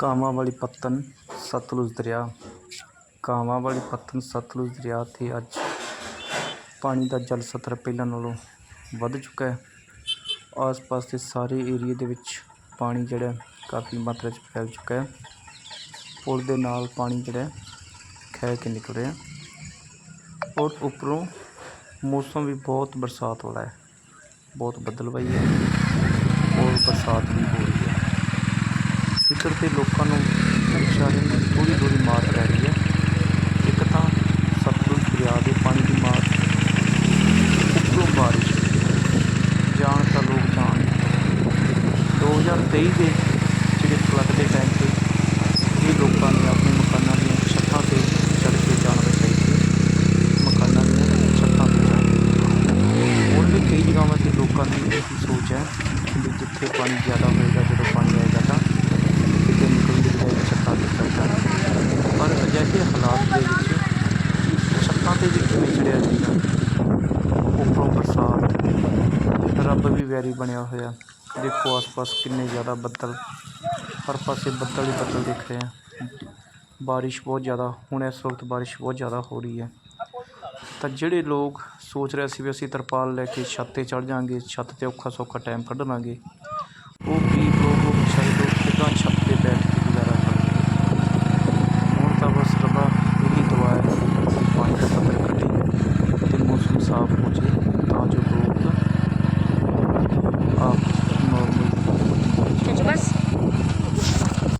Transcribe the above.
ਕਾਵਾਂ ਵਾਲੀ ਪੱਤਨ ਸਤਲੁਜ ਦਰਿਆ। ਕਾਵਾਂ ਵਾਲੀ ਪੱਤਨ ਸਤਲੁਜ ਦਰਿਆ 'ਤੇ ਅੱਜ ਪਾਣੀ ਦਾ ਜਲ ਸਤਰ ਪਹਿਲਾਂ ਨਾਲੋਂ ਵੱਧ ਚੁੱਕਾ ਹੈ। ਆਸ-ਪਾਸ ਦੇ ਸਾਰੇ ਏਰੀਏ ਦੇ ਵਿੱਚ ਪਾਣੀ ਜਿਹੜਾ ਕਾਫੀ ਮਾਤਰਾ 'ਚ ਫੈਲ ਚੁੱਕਾ ਹੈ। ਪੁਲ ਦੇ ਨਾਲ ਪਾਣੀ ਜਿਹੜਾ ਖਹਿ ਕੇ ਨਿਕਲ ਰਿਹਾ ਔਰ ਉੱਪਰੋਂ ਮੌਸਮ ਵੀ ਬਹੁਤ ਬਰਸਾਤ ਵਾਲਾ ਹੈ। ਬਹੁਤ ਬੱਦਲਵਾਈ ਹੈ। ਔਰ ਬਰਸਾਤ ਵੀ ਹੋ ਰਹੀ ਹੈ। ਇੱਧਰ ਦੇ ਲੋਕਾਂ ਨੂੰ ਵਿਚਾਰਿਆਂ ਨੂੰ ਥੋੜ੍ਹੀ ਥੋੜ੍ਹੀ ਮਾਰ ਪੈ ਰਹੀ ਹੈ। ਇੱਕ ਤਾਂ ਸਤਲੁਜ ਦਰਿਆ ਦੇ ਪਾਣੀ ਦੀ ਮਾਰ, ਉੱਪਰੋਂ ਬਾਰਿਸ਼, ਜਾਣ ਤਾਂ ਲੋਕ ਜਾਣ। 2023 ਦੇ ਜਿਹੜੇ ਫਲੱਡ ਦੇ ਟਾਈਮ 'ਤੇ ਇਹ ਲੋਕਾਂ ਨੇ ਆਪਣੇ ਮਕਾਨਾਂ ਦੀਆਂ ਛੱਤਾਂ 'ਤੇ ਚੜ੍ਹ ਕੇ ਜਾਣ ਬਚਾਈ ਸੀ। ਮਕਾਨਾਂ ਦੀਆਂ ਛੱਤਾਂ 'ਤੇ ਚੜ੍ਹ ਹੁਣ ਵੀ ਕਈ ਜਗ੍ਹਾਵਾਂ 'ਤੇ ਲੋਕਾਂ ਦੀ ਇਹ ਸੋਚ ਹੈ ਕਿ ਜਿੱਥੇ ਪਾਣੀ ਜ਼ਿਆਦਾ ਹੋਏਗਾ, ਜਦੋਂ ਪਾਣੀ ਆਏਗਾ ਤਾਂ ਕਿਤੇ ਨਿਕਲਣ ਦੀ ਬਜਾਏ ਛੱਤਾਂ 'ਤੇ ਚੜ੍ਹ ਜਾਣਾ ਪਰ ਅਜਿਹੇ ਹਾਲਾਤ ਦੇ ਵਿੱਚ ਛੱਤਾਂ 'ਤੇ ਵੀ ਕਿਵੇਂ ਚੜ੍ਹਿਆ ਜਾਏਗਾ ਉੱਪਰੋਂ ਬਰਸਾਤ ਰੱਬ ਵੀ ਵੈਰੀ ਬਣਿਆ ਹੋਇਆ। ਦੇਖੋ ਆਸ-ਪਾਸ ਕਿੰਨੇ ਜ਼ਿਆਦਾ ਬੱਦਲ, ਹਰ ਪਾਸੇ ਬੱਦਲ ਹੀ ਬੱਦਲ ਦਿਖ ਰਹੇ ਆ। ਬਾਰਿਸ਼ ਬਹੁਤ ਜ਼ਿਆਦਾ, ਹੁਣ ਇਸ ਵਕਤ ਬਾਰਿਸ਼ ਬਹੁਤ ਜ਼ਿਆਦਾ ਹੋ ਰਹੀ ਹੈ। ਤਾਂ ਜਿਹੜੇ ਲੋਕ ਸੋਚ ਰਹੇ ਸੀ ਵੀ ਅਸੀਂ ਤਰਪਾਲ ਲੈ ਕੇ ਛੱਤ ਤੇ ਚੜ੍ਹ ਜਾਾਂਗੇ ਛੱਤ ਤੇ ਔਖਾ ਸੌਖਾ ਟਾਈਮ ਕੱਢ ਲਾਂਗੇ